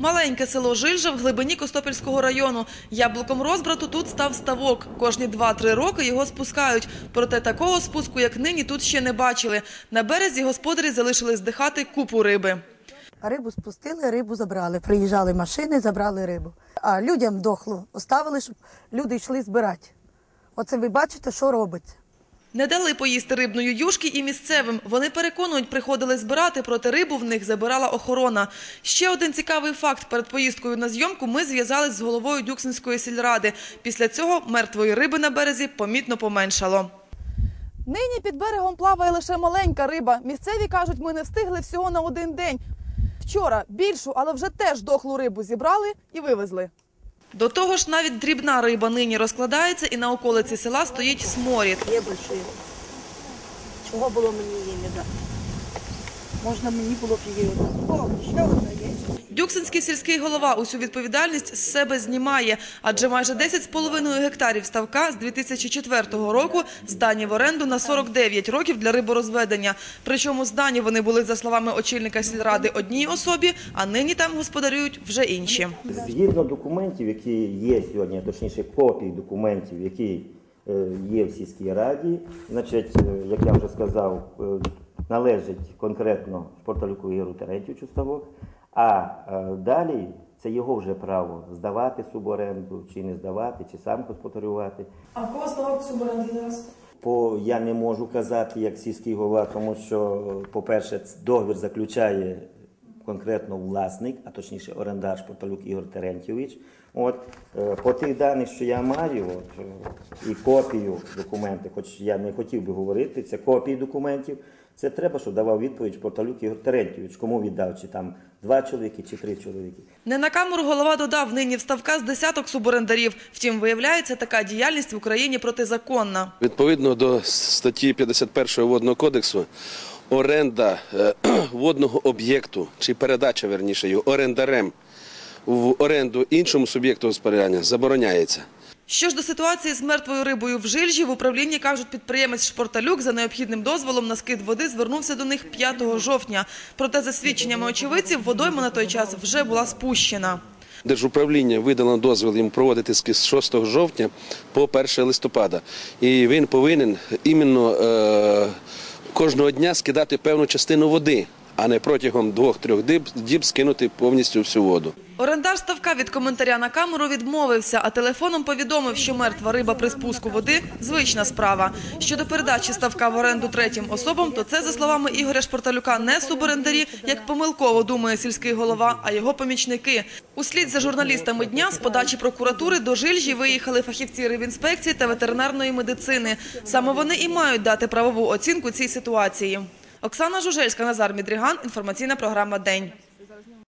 Маленьке село Жильжа в глибині Костопільського району. Яблуком розбрату тут став ставок. Кожні 2-3 роки його спускають. Проте такого спуску, як нині, тут ще не бачили. На березі господарі залишили здихати купу риби. Рибу спустили, рибу забрали. Приїжджали машини, забрали рибу. А людям дохло, оставили, щоб люди йшли збирати. Оце ви бачите, що робиться. Не дали поїсти рибної юшки і місцевим. Вони переконують, приходили збирати, проте рибу в них забирала охорона. Ще один цікавий факт. Перед поїздкою на зйомку ми зв'язались з головою Дюксинської сільради. Після цього мертвої риби на березі помітно поменшало. Нині під берегом плаває лише маленька риба. Місцеві кажуть, ми не встигли всього на один день. Вчора більшу, але вже теж дохлу рибу зібрали і вивезли. До того ж, навіть дрібна риба нині розкладається і на околиці села стоїть сморід. Є больші. Чого було мені її не дати? Можна мені було б її. О, ще одна є. Дюксинський сільський голова усю відповідальність з себе знімає, адже майже 10,5 гектарів ставка з 2004 року здані в оренду на 49 років для риборозведення. Причому здані вони були, за словами очільника сільради, одній особі, а нині там господарюють вже інші. Згідно документів, які є сьогодні, точніше копій документів, які е, є в сільській раді, значить, е, як я вже сказав, е, належить конкретно Шпорталюку Ігору Терентьовичу ставок, а е, далі це його вже право здавати суборенду, чи не здавати, чи сам господарювати. А в кого ставок суборенди зараз? По я не можу казати як сільський голова, тому що, по-перше, договір заключає конкретно власник, а точніше орендар Шпорталюк Ігор Терентьович. От е, по тих даних, що я маю, от, е, і копію документів, хоч я не хотів би говорити, це копії документів. Це треба, щоб давав відповідь Шпорталюк Ігор Терентьович, кому віддав, чи там два чоловіки, чи три чоловіки. Не на камеру голова додав, нині в ставка з десяток суборендарів. Втім, виявляється, така діяльність в Україні протизаконна. Відповідно до статті 51 водного кодексу, оренда е, водного об'єкту чи передача верніше його орендарем в оренду іншому суб'єкту господарювання забороняється. Що ж до ситуації з мертвою рибою в Жильжі, в управлінні кажуть, підприємець Шпорталюк за необхідним дозволом на скид води звернувся до них 5 жовтня. Проте, за свідченнями очевидців, водойма на той час вже була спущена. Держуправління видало дозвіл їм проводити з 6 жовтня по 1 листопада. І він повинен іменно е, кожного дня скидати певну частину води, а не протягом двох-трьох діб, скинути повністю всю воду. Орендар ставка від коментаря на камеру відмовився, а телефоном повідомив, що мертва риба при спуску води – звична справа. Щодо передачі ставка в оренду третім особам, то це, за словами Ігоря Шпорталюка, не суборендарі, як помилково думає сільський голова, а його помічники. Услід за журналістами дня з подачі прокуратури до Жильжі виїхали фахівці рибінспекції та ветеринарної медицини. Саме вони і мають дати правову оцінку цій ситуації. Оксана Жужельська, Назар Мідріган. Інформаційна програма «День».